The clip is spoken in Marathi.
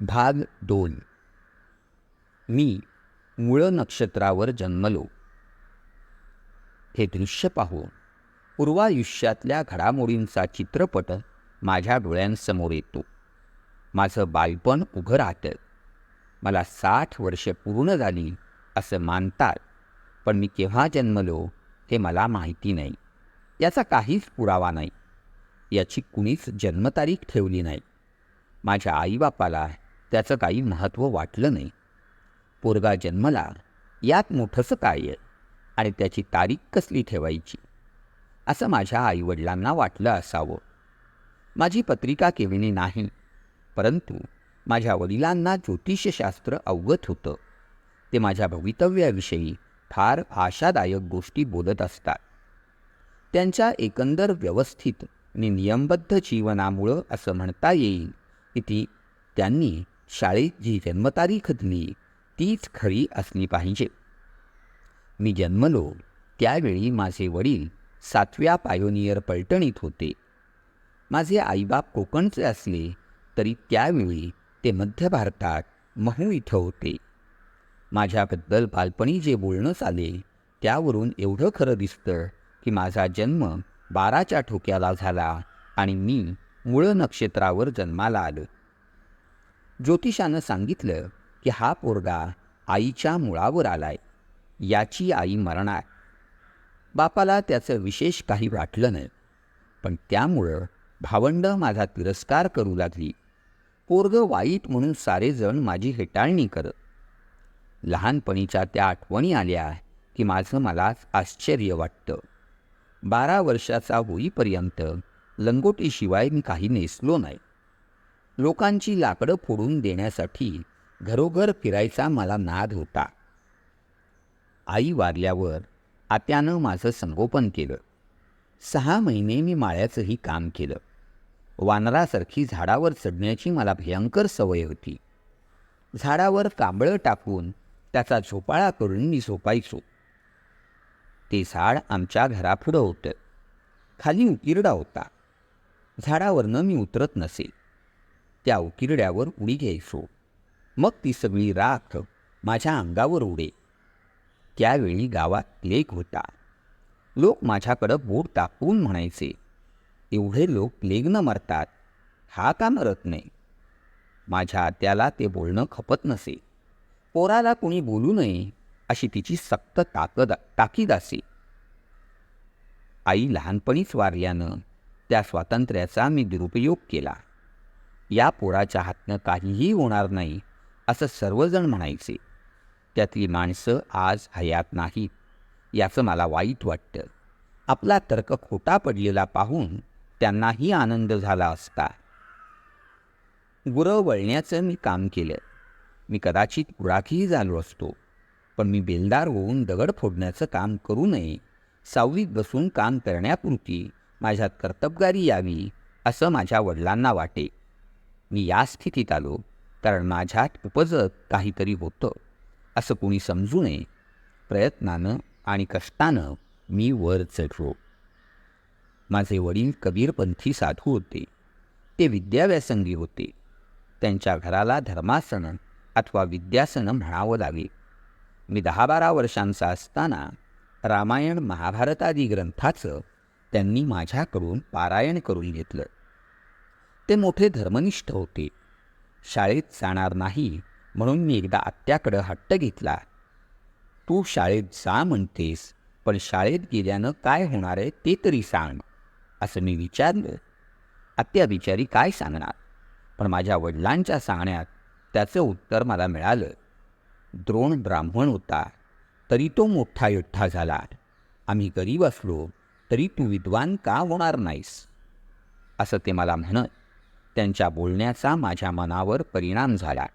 भाग दोन. मी मूळ नक्षत्रावर जन्मलो. हे दृश्य पाहून पूर्वायुष्यातल्या घडामोडींचा चित्रपट माझ्या डोळ्यांसमोर येतो. माझं बालपण उघं राहतं. मला साठ वर्षे पूर्ण झाली असं मानतात पण मी केव्हा जन्मलो हे मला माहिती नाही. याचा काहीच पुरावा नाही. याची कुणीच जन्मतारीख ठेवली नाही. माझ्या आईबापाला त्याचं काही महत्त्व वाटलं नाही. पोरगा जन्मला यात मोठंसं काय आहे? आणि त्याची तारीख कसली ठेवायची? असं माझ्या आईवडिलांना वाटलं असावं. माझी पत्रिका केविनी नाही परंतु माझ्या वडिलांना ज्योतिषशास्त्र अवगत होतं. ते माझ्या भवितव्याविषयी फार आशादायक गोष्टी बोलत असतात. त्यांच्या एकंदर व्यवस्थित आणि नियमबद्ध जीवनामुळं असं म्हणता येईल की ती त्यांनी शाळेत जी जन्मतारीख दिली तीच खरी असली पाहिजे. मी जन्मलो त्यावेळी माझे वडील सातव्या पायोनियर पलटणीत होते. माझे आईबाप कोकणचे असले तरी त्यावेळी ते मध्य भारतात महू इथं होते. माझ्याबद्दल बालपणी जे बोलणं चाले त्यावरून एवढं खरं दिसतं की माझा जन्म बाराच्या ठोक्याला झाला आणि मी मूळ नक्षत्रावर जन्माला आलं. ज्योतिषानं सांगितलं की हा पोरगा आईच्या मुळावर आलाय याची आई मरणार. बापाला त्याचं विशेष काही वाटलं नाही पण त्यामुळं भावंड माझा तिरस्कार करू लागली. पोरग वाईट म्हणून सारेजण माझी हेटाळणी करत. लहानपणीच्या त्या आठवणी आल्या की माझं मलाच आश्चर्य वाटतं. बारा वर्षाचा होईपर्यंत लंगोटीशिवाय मी काही नेसलो नाही. लोकांची लाकडं फोडून देण्यासाठी घरोघर फिरायचा मला नाद होता. आई वारल्यावर आत्यानं माझं संगोपन केलं. सहा महिने मी माळ्याचंही काम केलं. वानरासारखी झाडावर चढण्याची मला भयंकर सवय होती. झाडावर कांबळं टाकून त्याचा झोपाळा करून मी झोपायचो. ते झाड आमच्या घरापुढं होतं. खाली उकिरडा होता. झाडावरनं मी उतरत नसे. त्या उकिरड्यावर उडी घ्यायचो. मग ती सगळी राख माझ्या अंगावर उडे. त्यावेळी गावात प्लेग होता. लोक माझ्याकडं बोट टाकून म्हणायचे एवढे लोक प्लेगनं मरतात. हा का मरत नाही? माझ्या आत्याला ते बोलणं खपत नसे. पोराला कोणी बोलू नये अशी तिची सक्त ताकद ताकीद असे. आई लहानपणीच वारल्यानं त्या स्वातंत्र्याचा मी दुरुपयोग केला. या पोराच्या हातनं काहीही होणार नाही असं सर्वजण म्हणायचे. त्यातली माणसं आज हयात नाहीत याचं मला वाईट वाटतं. आपला तर्क खोटा पडलेला पाहून त्यांनाही आनंद झाला असता. गुरं वळण्याचं मी काम केलं. मी कदाचित गुराखीही झालो असतो पण मी बेलदार होऊन दगड फोडण्याचं काम करू नये सावलीत बसून काम करण्यापुरती माझ्यात कर्तबगारी यावी असं माझ्या वडिलांना वाटे. मी या स्थितीत आलो कारण माझ्यात उपजत काहीतरी होतं असं कोणी समजू नये. प्रयत्नानं आणि कष्टानं मी वर चढलो. माझे वडील कबीरपंथी साधू होते. ते विद्याव्यासंगी होते. त्यांच्या घराला धर्मासन अथवा विद्यासन म्हणावं लागेल मी दहा बारा वर्षांचा असताना रामायण महाभारतादी ग्रंथाचं त्यांनी माझ्याकडून पारायण करून घेतलं. ते मोठे धर्मनिष्ठ होते. शाळेत जाणार नाही म्हणून मी एकदा आत्याकडं हट्ट घेतला. तू शाळेत जा म्हणतेस पण शाळेत गेल्यानं काय होणार आहे ते तरी सांग असं मी विचारलं. आत्या बिचारी काय सांगणार? पण माझ्या वडिलांच्या सांगण्यात त्याचं उत्तर मला मिळालं. द्रोण ब्राह्मण होता तरी तो मोठा योद्धा झाला. आम्ही गरीब असलो तरी तू विद्वान का होणार नाहीस? असं ते मला म्हणत त्यांच्या बोलण्याचा माझ्या मनावर परिणाम झाला.